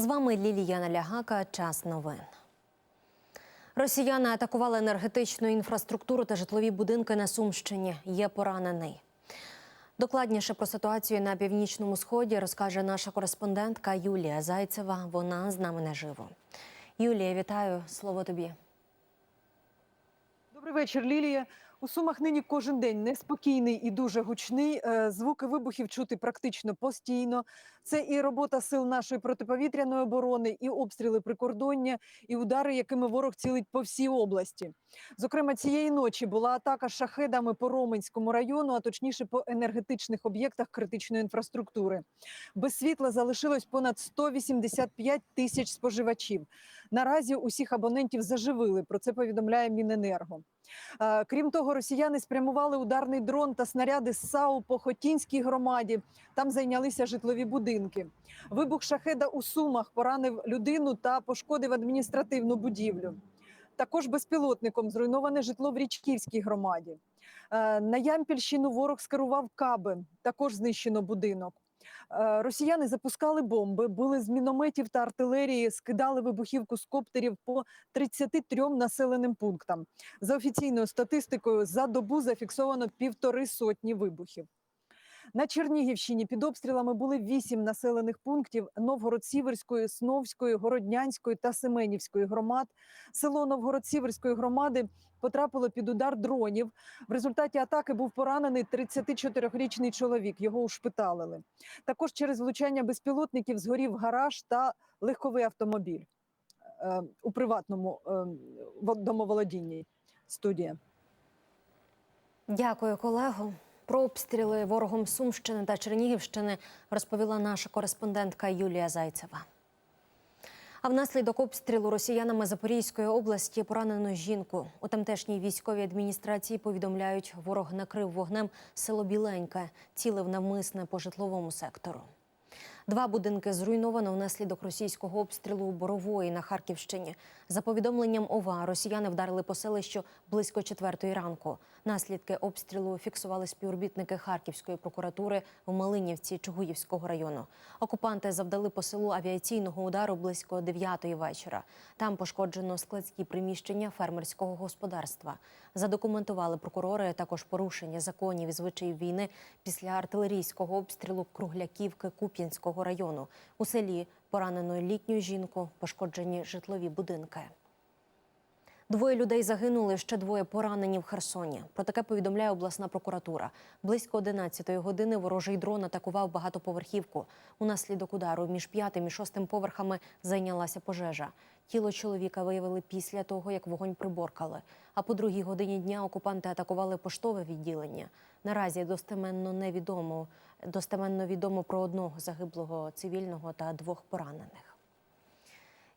З вами Ліліяна Лягака. Час новин. Росіяни атакували енергетичну інфраструктуру та житлові будинки на Сумщині. Є поранений. Докладніше про ситуацію на північному сході розкаже наша кореспондентка Юлія Зайцева. Вона з нами наживо. Юлія, вітаю. Слово тобі. Добрий вечір, Лілія. У Сумах нині кожен день неспокійний і дуже гучний. Е, Звуки вибухів чути практично постійно. Це і робота сил нашої протиповітряної оборони, і обстріли прикордоння, і удари, якими ворог цілить по всій області. Зокрема, цієї ночі була атака шахедами по Роменському району, а точніше по енергетичних об'єктах критичної інфраструктури. Без світла залишилось понад 185 тисяч споживачів. Наразі усіх абонентів заживили. Про це повідомляє Міненерго. Е, Крім того, росіяни спрямували ударний дрон та снаряди з САУ по Хотінській громаді. Там зайнялися житлові будинки. Вибух шахеда у Сумах поранив людину та пошкодив адміністративну будівлю. Також безпілотником зруйноване житло в Річківській громаді. Е, На Ямпільщину ворог скерував каби. Також знищено будинок. Е, Росіяни запускали бомби, були з мінометів та артилерії, скидали вибухівку з коптерів по 33 населеним пунктам. За офіційною статистикою, за добу зафіксовано півтори сотні вибухів. На Чернігівщині під обстрілами були вісім населених пунктів Новгород-Сіверської, Сновської, Городнянської та Семенівської громад. Село Новгород-Сіверської громади потрапило під удар дронів. В результаті атаки був поранений 34-річний чоловік. Його ушпиталили. Також через влучання безпілотників згорів гараж та легковий автомобіль е, у приватному е, домоволодінні. Студія. Дякую, колего. Про обстріли ворогом Сумщини та Чернігівщини розповіла наша кореспондентка Юлія Зайцева. А внаслідок обстрілу росіянами Запорізької області поранено жінку. У тамтешній військовій адміністрації повідомляють, ворог накрив вогнем село Біленьке, цілив навмисне по житловому сектору. Два будинки зруйновано внаслідок російського обстрілу у Борової на Харківщині. За повідомленням ОВА, росіяни вдарили по селищу близько четвертої ранку. Наслідки обстрілу фіксували співробітники Харківської прокуратури в Малинівці Чугуївського району. Окупанти завдали по селу авіаційного удару близько 9 вечора. Там пошкоджено складські приміщення фермерського господарства. Задокументували прокурори також порушення законів і звичаїв війни після артилерійського обстрілу Кругляківки Куп'янського району. У селі поранено літню жінку, пошкоджені житлові будинки. Двоє людей загинули, ще двоє поранені в Херсоні. Про таке повідомляє обласна прокуратура. Близько 11-ї години ворожий дрон атакував багатоповерхівку. Унаслідок удару між п'ятим і шостим поверхами зайнялася пожежа. Тіло чоловіка виявили після того, як вогонь приборкали. А по другій годині дня окупанти атакували поштове відділення. Наразі достеменно невідомо достеменно відомо про одного загиблого цивільного та двох поранених.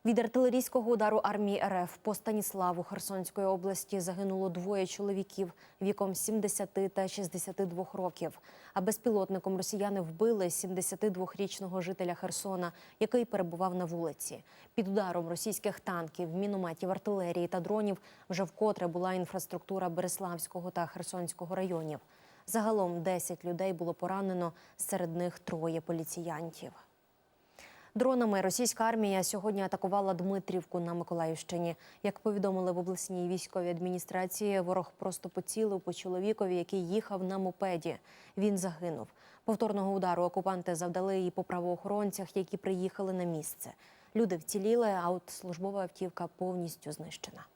Від артилерійського удару армії РФ по Станіславу Херсонської області загинуло двоє чоловіків віком 70 та 62 років. А безпілотником росіяни вбили 72-річного жителя Херсона, який перебував на вулиці. Під ударом російських танків, мінометів, артилерії та дронів вже вкотре була інфраструктура Береславського та Херсонського районів. Загалом 10 людей було поранено, серед них троє поліціянтів. Дронами російська армія сьогодні атакувала Дмитрівку на Миколаївщині. Як повідомили в обласній військовій адміністрації, ворог просто поцілив по чоловікові, який їхав на мопеді. Він загинув. Повторного удару окупанти завдали і по правоохоронцях, які приїхали на місце. Люди вціліли, а от службова автівка повністю знищена.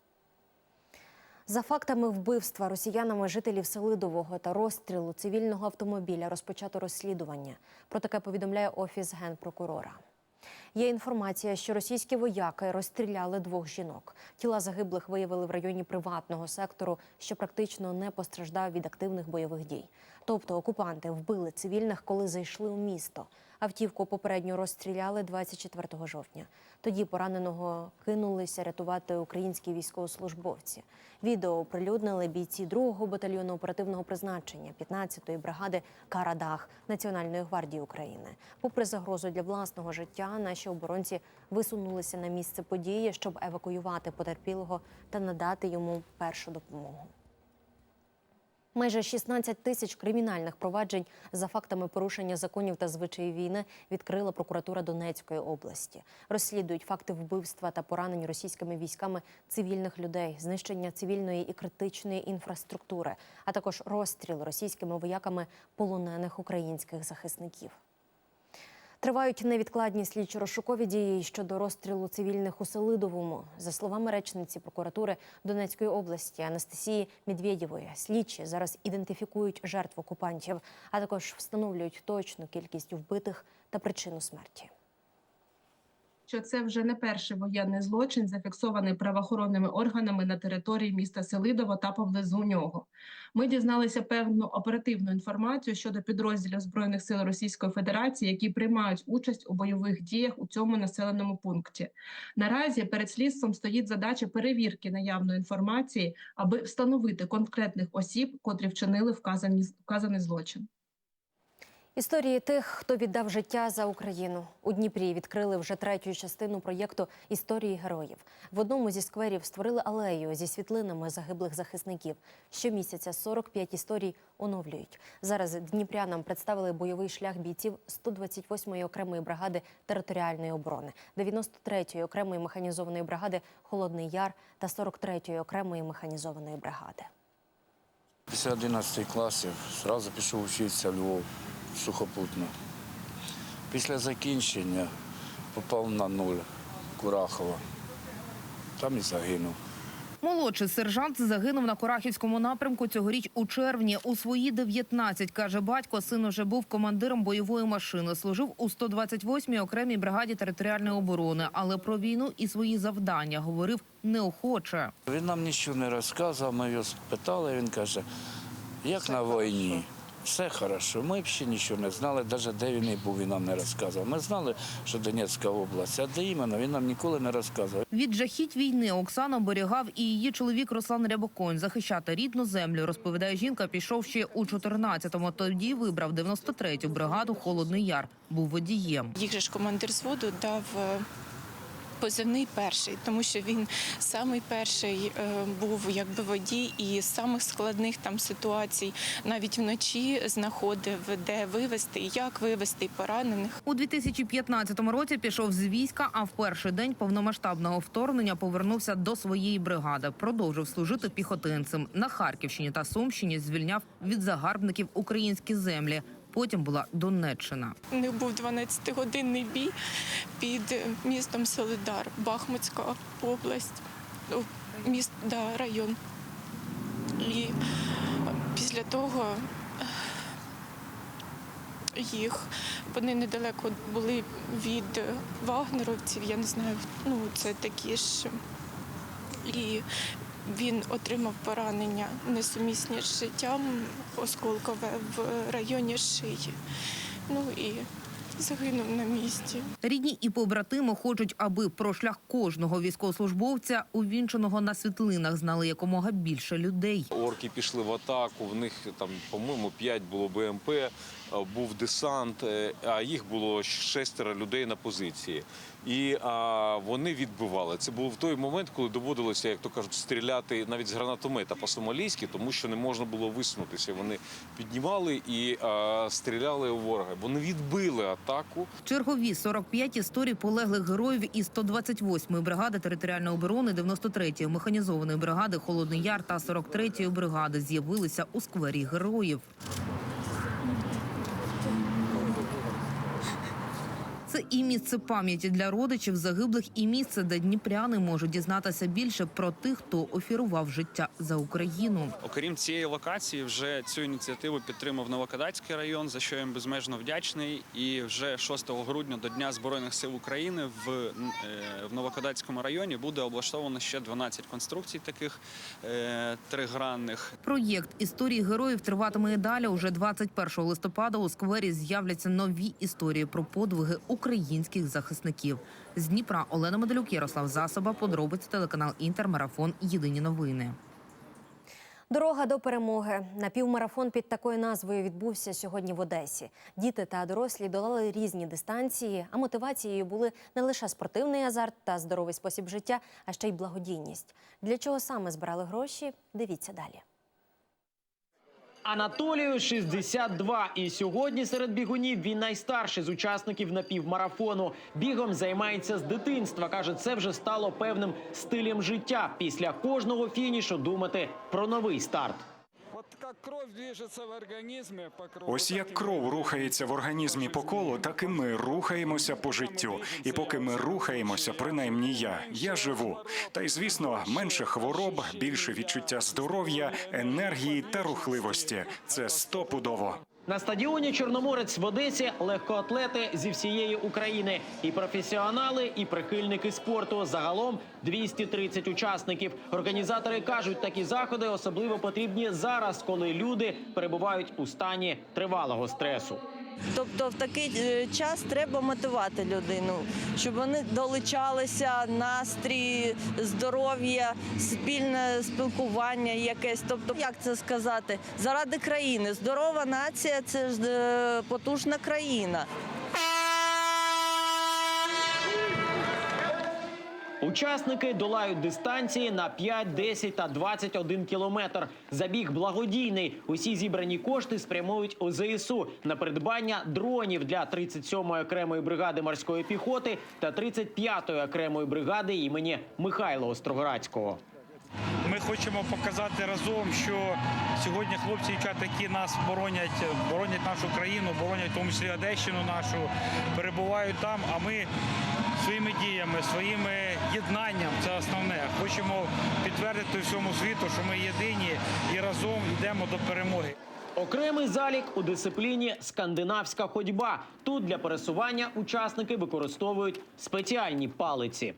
За фактами вбивства росіянами жителів Селидового та розстрілу цивільного автомобіля розпочато розслідування. Про таке повідомляє офіс генпрокурора. Є інформація, що російські вояки розстріляли двох жінок. Тіла загиблих виявили в районі приватного сектору, що практично не постраждав від активних бойових дій. Тобто окупанти вбили цивільних, коли зайшли у місто. Автівку попередньо розстріляли 24 жовтня. Тоді пораненого кинулися рятувати українські військовослужбовці. Відео оприлюднили бійці 2-го батальйону оперативного призначення 15-ї бригади Карадах Національної гвардії України. Попри загрозу для власного життя, наші оборонці висунулися на місце події, щоб евакуювати потерпілого та надати йому першу допомогу. Майже 16 тисяч кримінальних проваджень за фактами порушення законів та звичаїв війни відкрила прокуратура Донецької області. Розслідують факти вбивства та поранень російськими військами цивільних людей, знищення цивільної і критичної інфраструктури, а також розстріл російськими вояками полонених українських захисників. Тривають невідкладні слідчо-розшукові дії щодо розстрілу цивільних у Селидовому. За словами речниці прокуратури Донецької області Анастасії Медведєвої, слідчі зараз ідентифікують жертв окупантів, а також встановлюють точну кількість вбитих та причину смерті. Що це вже не перший воєнний злочин, зафіксований правоохоронними органами на території міста Селидово та поблизу нього. Ми дізналися певну оперативну інформацію щодо підрозділів збройних сил Російської Федерації, які приймають участь у бойових діях у цьому населеному пункті. Наразі перед слідством стоїть задача перевірки наявної інформації, аби встановити конкретних осіб, котрі вчинили вказані вказаний злочин. Історії тих, хто віддав життя за Україну у Дніпрі, відкрили вже третю частину проєкту Історії героїв. В одному зі скверів створили алею зі світлинами загиблих захисників. Щомісяця 45 історій оновлюють. Зараз дніпрянам представили бойовий шлях бійців 128-ї окремої бригади територіальної оборони, 93-ї окремої механізованої бригади Холодний Яр та 43-ї окремої механізованої бригади. Після 11 класів одразу пішов вчитися в Львов сухопутно. Після закінчення попав на нуль Курахова. Там і загинув. Молодший сержант загинув на Корахівському напрямку цьогоріч у червні. У свої 19, каже батько, син уже був командиром бойової машини. Служив у 128-й окремій бригаді територіальної оборони, але про війну і свої завдання говорив неохоче. Він нам нічого не розказував, ми його спитали, він каже, як на війні. Все хорошо. Ми взагалі нічого не знали, навіть де він і був, він нам не розказував. Ми знали, що Донецька область, а де іменно, він нам ніколи не розказував. Від жахіть війни Оксана оберігав і її чоловік Руслан Рябоконь. Захищати рідну землю, розповідає жінка, пішов ще у 14-му. Тоді вибрав 93-ю бригаду Холодний Яр. Був водієм. Їх же ж командир зводу дав е, позивний перший, тому що він самий перший е, був якби водій і самих складних там ситуацій навіть вночі знаходив, де вивезти, як вивезти поранених. У 2015 році пішов з війська, а в перший день повномасштабного вторгнення повернувся до своєї бригади. Продовжив служити піхотинцем на Харківщині та Сумщині. Звільняв від загарбників українські землі. Потім була Донеччина. У них був 12-годинний бій під е, містом Солидар, Бахмутська область, ну, міст, да, район. І після того е, їх вони недалеко були від вагнеровців, я не знаю, ну це такі ж. І він отримав поранення несумісні з життям осколкове в районі шиї. Ну і загинув на місці. Рідні і побратими хочуть, аби про шлях кожного військовослужбовця, увінченого на світлинах, знали якомога більше людей. Орки пішли в атаку. В них там, по-моєму, 5 було БМП, е, був десант, е, а їх було шестеро людей на позиції. І а, вони відбивали. Це був той момент, коли доводилося, як то кажуть, стріляти навіть з гранатомета по-сомалійськи, тому що не можна було висунутися. Вони піднімали і а, стріляли у ворога. Вони відбили атаку. Чергові 45 історій полеглих героїв із 128-ї бригади територіальної оборони, 93-ї механізованої бригади Холодний Яр та 43-ї бригади з'явилися у сквері героїв. Це і місце пам'яті для родичів загиблих, і місце, де дніпряни можуть дізнатися більше про тих, хто офірував життя за Україну. Окрім цієї локації, вже цю ініціативу підтримав Новокадацький район, за що я їм безмежно вдячний. І вже 6 грудня до Дня Збройних сил України в, е, в Новокадацькому районі буде облаштовано ще 12 конструкцій таких е, тригранних. Проєкт історії героїв триватиме і далі. Уже 21 листопада у сквері з'являться нові історії про подвиги українських захисників. З Дніпра Олена Медалюк, Ярослав Засоба, подробиці телеканал Інтермарафон. Єдині новини. Дорога до перемоги. Напівмарафон під такою назвою відбувся сьогодні в Одесі. Діти та дорослі долали різні дистанції, а мотивацією були не лише спортивний азарт та здоровий спосіб життя, а ще й благодійність. Для чого саме збирали гроші? Дивіться далі. Анатолію 62. І сьогодні серед бігунів він найстарший з учасників напівмарафону. Бігом займається з дитинства. каже, це вже стало певним стилем життя. Після кожного фінішу думати про новий старт. Ось як кров рухається в організмі по колу, так і ми рухаємося по життю. І поки ми рухаємося, принаймні я, я живу. Та й звісно, менше хвороб, більше відчуття здоров'я, енергії та рухливості. Це стопудово. На стадіоні Чорноморець в Одесі легкоатлети зі всієї України. І професіонали, і прихильники спорту. Загалом 230 учасників. Організатори кажуть, такі заходи особливо потрібні зараз, коли люди перебувають у стані тривалого стресу. Тобто в такий е, час треба мотивувати людину, щоб вони долучалися, настрій, здоров'я, спільне спілкування якесь. Тобто, як це сказати, заради країни. Здорова нація це ж е, потужна країна. Учасники долають дистанції на 5, 10 та 21 кілометр. Забіг благодійний. Усі зібрані кошти спрямують у ЗСУ на придбання дронів для 37-ї окремої бригади морської піхоти та 35-ї окремої бригади імені Михайла Остроградського. Ми хочемо показати разом, що сьогодні хлопці дівчата, які нас боронять, боронять нашу країну, боронять в тому числі Одещину нашу, перебувають там. А ми своїми діями, своїми єднанням це основне. Хочемо підтвердити всьому світу, що ми єдині і разом йдемо до перемоги. Окремий залік у дисципліні скандинавська ходьба. Тут для пересування учасники використовують спеціальні палиці.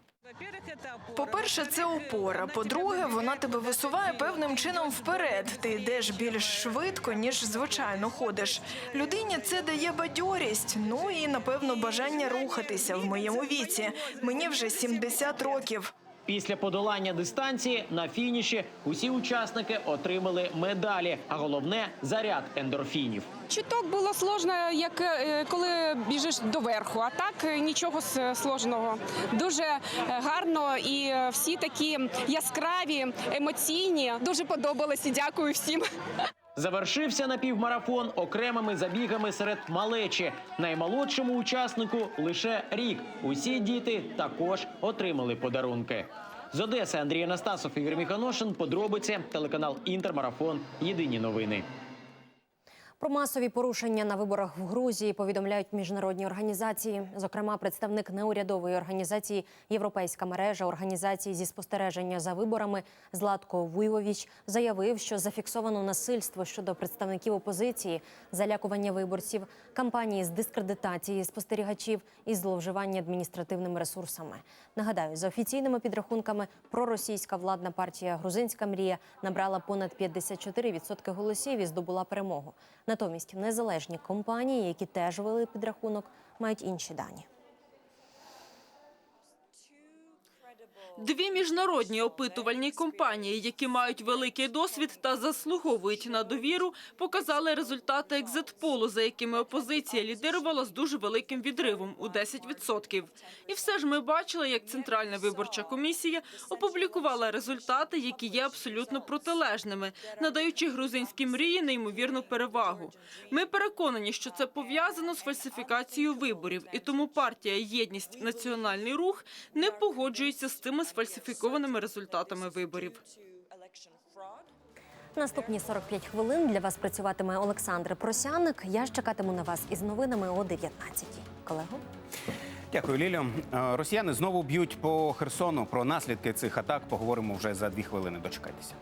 По-перше, це опора. По-друге, вона тебе висуває певним чином вперед. Ти йдеш більш швидко, ніж звичайно ходиш. Людині це дає бадьорість. Ну і напевно бажання рухатися в моєму віці. Мені вже 70 років. Після подолання дистанції на фініші усі учасники отримали медалі, а головне заряд ендорфінів. Чуток було сложно, як е, коли біжиш до верху, а так е, нічого сложного. Дуже е, гарно і всі такі яскраві, емоційні. Дуже подобалось дякую всім. Завершився напівмарафон окремими забігами серед малечі. Наймолодшому учаснику лише рік. Усі діти також отримали подарунки. З Одеси Андрій Анастасов, Ігор Міханошин. Подробиці телеканал Інтермарафон. Єдині новини. Про масові порушення на виборах в Грузії повідомляють міжнародні організації. Зокрема, представник неурядової організації Європейська мережа організацій зі спостереження за виборами Златко Вуйвовіч заявив, що зафіксовано насильство щодо представників опозиції, залякування виборців, кампанії з дискредитації спостерігачів і зловживання адміністративними ресурсами. Нагадаю, за офіційними підрахунками, проросійська владна партія Грузинська мрія набрала понад 54% голосів і здобула перемогу. Натомість незалежні компанії, які теж вели підрахунок, мають інші дані. Дві міжнародні опитувальні компанії, які мають великий досвід та заслуговують на довіру, показали результати екзитполу, за якими опозиція лідирувала з дуже великим відривом у 10%. І все ж ми бачили, як Центральна виборча комісія опублікувала результати, які є абсолютно протилежними, надаючи грузинській мрії неймовірну перевагу. Ми переконані, що це пов'язано з фальсифікацією виборів, і тому партія Єдність Національний рух не погоджується з цими сфальсифікованими результатами виборів. Наступні 45 хвилин для вас працюватиме Олександр Просяник. Я ж чекатиму на вас із новинами о 19-й. Колего? Дякую, Лілю. Е, Росіяни знову б'ють по Херсону. Про наслідки цих атак поговоримо вже за дві хвилини. Дочекайтеся.